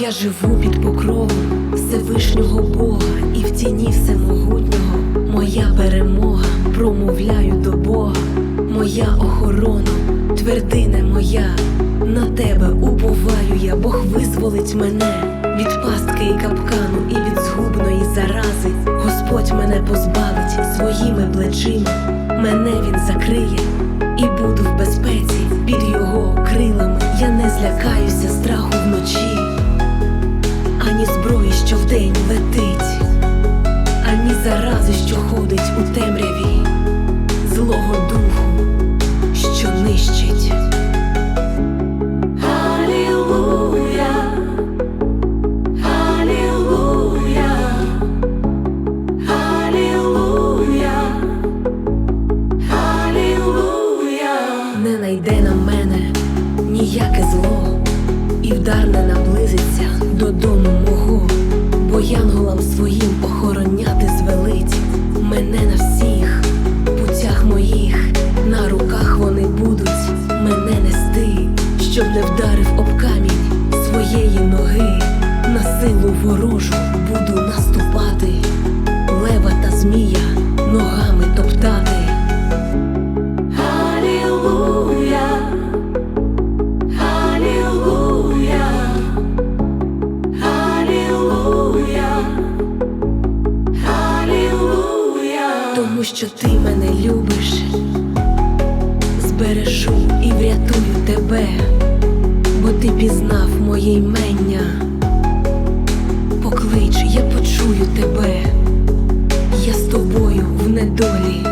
Я живу під покровом Всевишнього Бога тіні всемогутнього. Моя перемога, промовляю до Бога, моя охорона, твердине моя, на тебе уповаю я, Бог визволить мене від пастки і капкану, і від згубної зарази. Господь мене позбавить своїми плечима, мене він закриє і буду в безпеці під його крилами. Я не злякаюся страху вночі. Ані зброї, що вдень летить, ніяке зло, і вдар не наблизиться додому мого, бо янголам своїм охороняти звелить мене на всіх. Путях моїх, на руках вони будуть мене нести, щоб не вдарив об камінь своєї ноги, на силу ворожу буду наступати, лева та змія ногами топтати. Тому що ти мене любиш, збережу і врятую тебе, бо ти пізнав моє ймення. Поклич, я почую тебе, я з тобою в недолі